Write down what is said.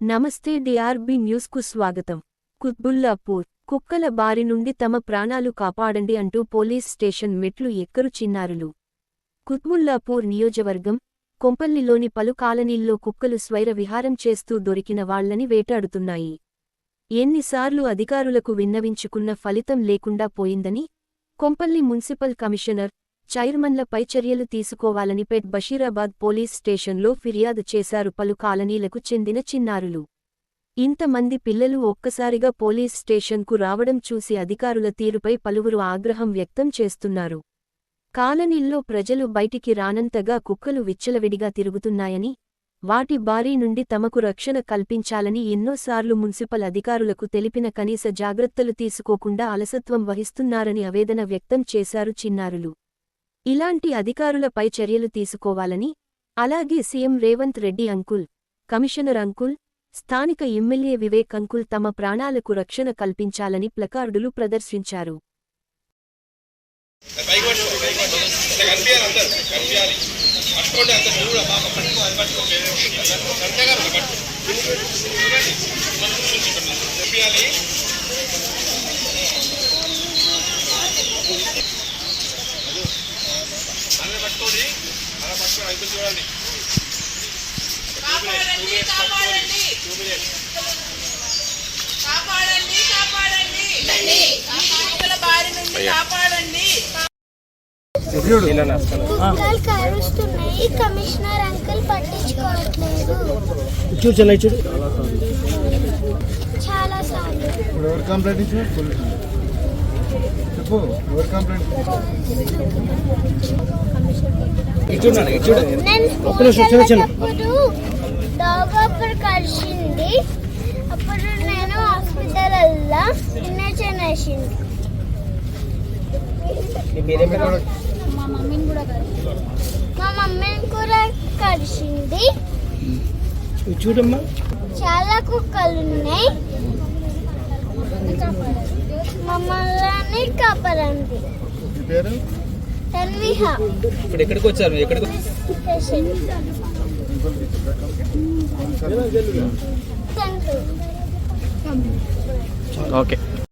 నమస్తే డిఆర్బి న్యూస్కు స్వాగతం. కుత్బుల్లాపూర్ కుక్కల బారి నుండి తమ ప్రాణాలు కాపాడండి అంటూ పోలీస్ స్టేషన్ మెట్లు ఎక్కరు చిన్నారులు. కుత్బుల్లాపూర్ నియోజవర్గం కొంపల్లిలోని పలు కాలనీల్లో కుక్కలు స్వైర విహారం చేస్తూ దొరికిన వాళ్ళని వేటాడుతున్నాయి. ఎన్నిసార్లు అధికారులకు విన్నవించుకున్న ఫలితం లేకుండా పోయిందని కొంపల్లి మున్సిపల్ కమిషనర్ చైర్మన్లపై చర్యలు తీసుకోవాలని పెట్ బషీరాబాద్ పోలీస్ స్టేషన్లో ఫిర్యాదు చేశారు పలు కాలనీలకు చెందిన చిన్నారులు. ఇంతమంది పిల్లలు ఒక్కసారిగా పోలీస్ స్టేషన్కు రావడం చూసి అధికారుల తీరుపై పలువురు ఆగ్రహం వ్యక్తం చేస్తున్నారు. కాలనీల్లో ప్రజలు బయటికి రానంతగా కుక్కలు విచ్చలవిడిగా తిరుగుతున్నాయని వాటి బారీ నుండి తమకు రక్షణ కల్పించాలని ఎన్నోసార్లు మున్సిపల్ అధికారులకు తెలిపిన కనీస జాగ్రత్తలు తీసుకోకుండా అలసత్వం వహిస్తున్నారని ఆవేదన వ్యక్తం చేశారు చిన్నారులు. ఇలాంటి అధికారులపై చర్యలు తీసుకోవాలని అలాగే CM Revanth Reddy uncle commissioner uncle స్థానిక ఎమ్మెల్యే వివేక్ అంకుల్ తమ ప్రాణాలకు రక్షణ కల్పించాలని ప్లకార్డులు ప్రదర్శించారు. చెప్పాలి కాపాడండి కుక్కలు కరుస్తున్నాయి కమిషనర్ అంకుల్ పట్టించుకోవట్లేదు చూడు చెన్నై చూడు చాలా సార్లు ఇప్పుడు ఎవరు కంప్లైంట్ చెప్పు ఎవరు కంప్లైంట్ అప్పుడు కలిసింది అప్పుడు నేను హాస్పిటల్ వెళ్ళా ఇంజక్షన్ వేసింది మా మమ్మీని కూడా మా మమ్మీని కూడా కలిసింది చూడమ్మా. చాలా కుక్కలు ఉన్నాయి. మమ్మల్ని కాపాడండి. ఇప్పుడు ఎక్కడికి వచ్చారు? ఎక్కడికి ఓకే.